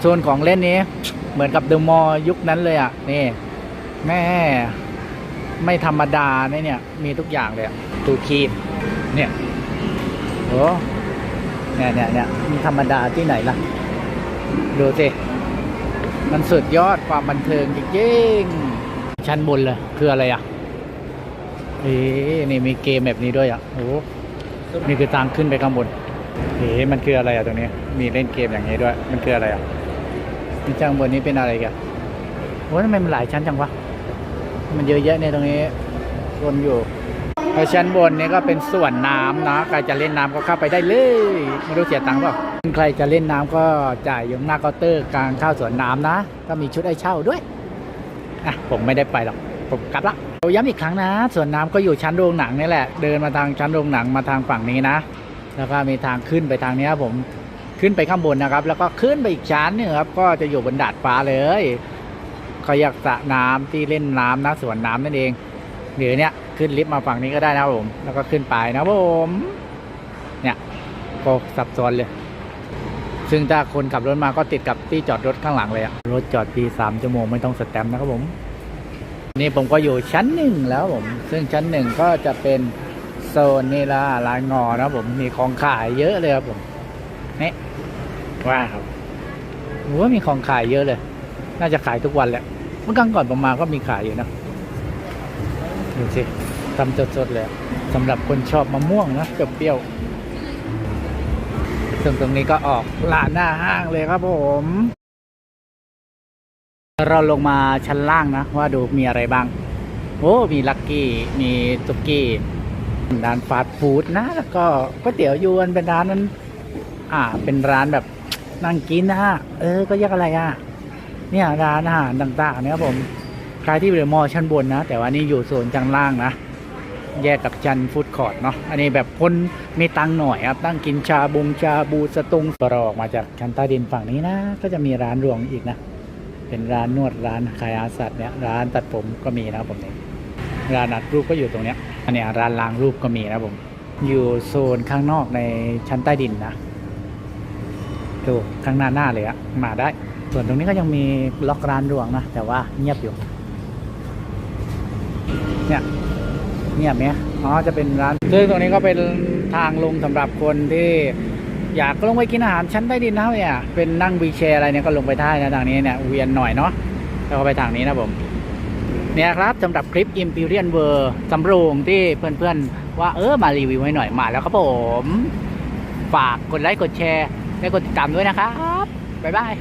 โซนของเล่นนี้ เหมือนกับเดอะมอลยุคนั้นเลยอะ นี่ แม่ ไม่ธรรมดาเนี่ย มีทุกอย่างเลยตูคีบเนี่ยโอ้เนี่ยเนี่ยเนี่ยมีธรรมดาที่ไหนล่ะ ดูสิ มันสุดยอดความบันเทิงจริงๆชั้นบนเลย คืออะไรอะเอ๊นี่มีเกมแบบนี้ด้วยอะโอ้นี่คือทางขึ้นไปข้างบนเอ๊มันคืออะไรอะตรงนี้ มีเล่นเกมอย่างนี้ด้วย มันคืออะไรอะ นี่ข้างบนนี้เป็นอะไรกันโอ้ทำไมมันหลายชั้นจังวะ มันเยอะแยะเนี่ยตรงนี้วนอยู่แล้วชั้นบนนี้ก็เป็นส่วนน้ำนะใครจะเล่นน้ำก็เข้าไปได้เลยไม่รู้เสียตังค์เปล่าใครจะเล่นน้ำก็จ่ายอยู่หน้าเคาน์เตอร์กลางเข้าสวนน้ำนะ ก็มีชุดให้เช่าด้วยอะผมไม่ได้ไปหรอกผมกลับละเราย้ำอีกครั้งนะส่วนน้ำก็อยู่ชั้นโรงหนังนี่แหละ เดินมาทางชั้นโรงหนังมาทางฝั่งนี้นะ แล้วก็มีทางขึ้นไปทางนี้ผม ขึ้นไปข้างบนนะครับ แล้วก็ขึ้นไปอีกชั้นนึงครับ ก็จะอยู่บนดาดฟ้าเลยเขาอยากสระน้ำที่เล่นน้ำนะสวนน้ำนั่นเองหรือเนี้ยขึ้นลิฟต์มาฝั่งนี้ก็ได้นะครับผม แล้วก็ขึ้นไปนะผมเนี่ยก็สับซ้อนเลย ซึ่งถ้าคนขับรถมาก็ติดกับที่จอดรถข้างหลังเลยอะรถจอดปีสามชั่วโมงไม่ต้องสแตมป์นะครับผม นี่ผมก็อยู่ชั้นหนึ่งแล้วผม ซึ่งชั้นหนึ่งก็จะเป็นโซนนี่ละลายงอนะผมมีของขายเยอะเลยครับผม นี่ว้าวครับโอ้มีของขายเยอะเลย น่าจะขายทุกวันแหละ เมื่อครั้งก่อนผมมาก็มีขายอยู่นะดูสิทำสดๆเลยสำหรับคนชอบมะม่วงนะเปรี้ยวๆซึ่งตรงนี้ก็ออกลานหน้าห้างเลยครับผม เราลงมาชั้นล่างนะ ว่าดูมีอะไรบ้าง โอ้ มีลักกี้ มีตุกกี้ร้านฟาสต์ฟู้ดนะ แล้วก็ก๋วยเตี๋ยวยวนเป็นร้านนั้น อ่า เป็นร้านแบบนั่งกินนะฮะเออ ก็เรียกอะไรอะ เนี่ยร้านอาหารต่างๆเนี่ยครับผมคล้ายที่เดอะมอชั้นบนนะ แต่ว่านี่อยู่โซนชั้นล่างนะ แยกกับจันฟู้ดคอร์ทเนาะ อันนี้แบบคนมีตังหน่อยครับตั้งกินชาบุงชาบูสตุงเราออกมาจากชั้นใต้ดินฝั่งนี้นะ ก็จะมีร้านรวงอีกนะ เป็นร้านนวดร้านขายอาสัตว์เนี่ยร้านตัดผมก็มีนะครับผมเนี่ยร้านอัดรูปก็อยู่ตรงเนี้ย อันนี้ร้านล้างรูปก็มีนะผม อยู่โซนข้างนอกในชั้นใต้ดินนะ ดูข้างหน้าหน้าเลยอะมาได้ ส่วนตรงนี้ก็ยังมีล็อกร้านรวงนะแต่ว่าเงียบอยู่ เนี่ยเงียบไหมอ๋อจะเป็นร้านซึ่งตรงนี้ก็เป็นทางลงสำหรับคนที่อยากลงไปกินอาหารชั้นใต้ดินนะเนี่ยเป็นนั่งวีแชร์อะไรเนี่ยก็ลงไปได้นะทางนี้เนี่ยเวียนหน่อยเนาะแล้วก็ไปทางนี้นะผมเนี่ยครับสำหรับคลิป Imperial World สำโรงที่เพื่อนๆ ว่าเออมารีวิวให้หน่อยมาแล้วครับผม ฝากกดไลค์กดแชร์ และกดติดตามด้วยนะครับ บ๊ายบาย